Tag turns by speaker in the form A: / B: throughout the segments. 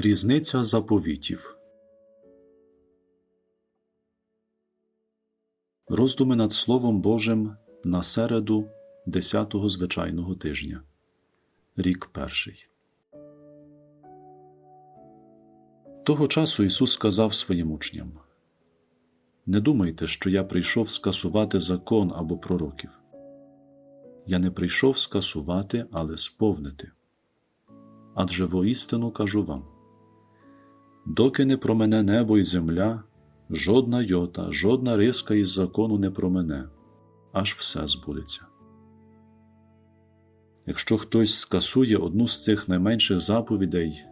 A: Різниця заповітів. Роздуми над Словом Божим на середу 10-го звичайного тижня. Рік перший. Того часу Ісус сказав своїм учням: Не думайте, що я прийшов скасувати закон або пророків. Я не прийшов скасувати, але сповнити. Адже воістину кажу вам доки не промене небо і земля, жодна йота, жодна риска із закону не промене, аж все збудеться. Якщо хтось скасує одну з цих найменших заповідей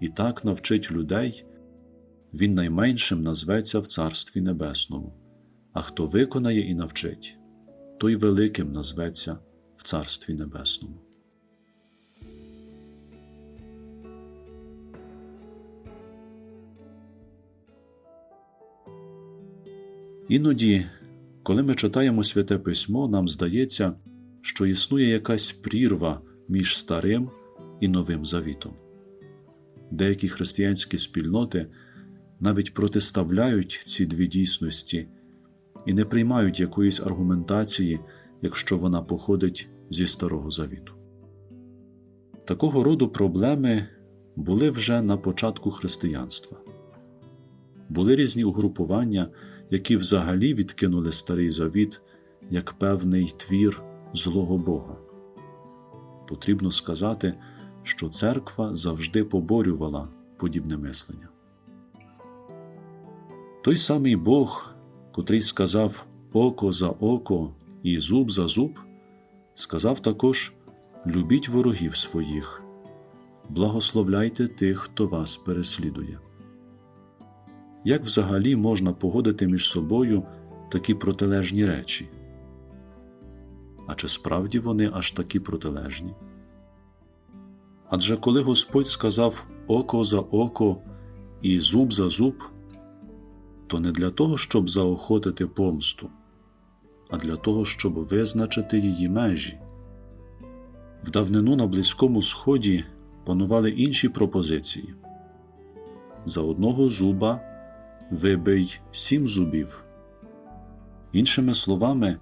A: і так навчить людей, він найменшим назветься в Царстві Небесному, а хто виконає і навчить, той великим назветься в Царстві Небесному. Іноді, коли ми читаємо Святе Письмо, нам здається, що існує якась прірва між старим і новим завітом. Деякі християнські спільноти навіть протиставляють ці дві дійсності і не приймають якоїсь аргументації, якщо вона походить зі Старого Завіту. Такого роду проблеми були вже на початку християнства. Були різні угрупування, які взагалі відкинули Старий Завіт як певний твір злого Бога. Потрібно сказати, що церква завжди поборювала подібне мислення. Той самий Бог, котрий сказав око за око і зуб за зуб, сказав також любіть ворогів своїх, благословляйте тих, хто вас переслідує. Як взагалі можна погодити між собою такі протилежні речі? А чи справді вони аж такі протилежні? Адже коли Господь сказав око за око і зуб за зуб, то не для того, щоб заохотити помсту, а для того, щоб визначити її межі. В давнину на Близькому Сході панували інші пропозиції. За одного зуба вибий сім зубів. Іншими словами,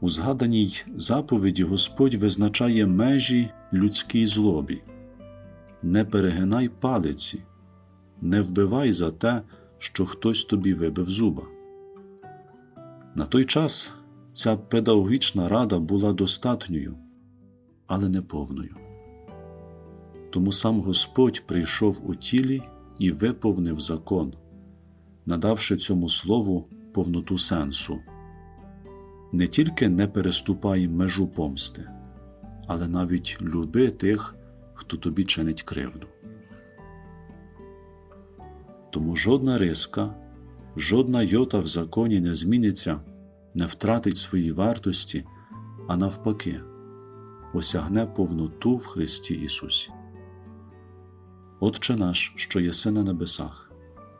A: у згаданій заповіді Господь визначає межі людській злобі. Не перегинай палиці, не вбивай за те, що хтось тобі вибив зуба. На той час ця педагогічна рада була достатньою, але не повною. Тому сам Господь прийшов у тілі і виповнив закон, надавши цьому слову повноту сенсу. Не тільки не переступай межу помсти, але навіть люби тих, хто тобі чинить кривду. Тому жодна риска, жодна йота в законі не зміниться, не втратить свої вартості, а навпаки, осягне повноту в Христі Ісусі. Отче наш, що єси на небесах,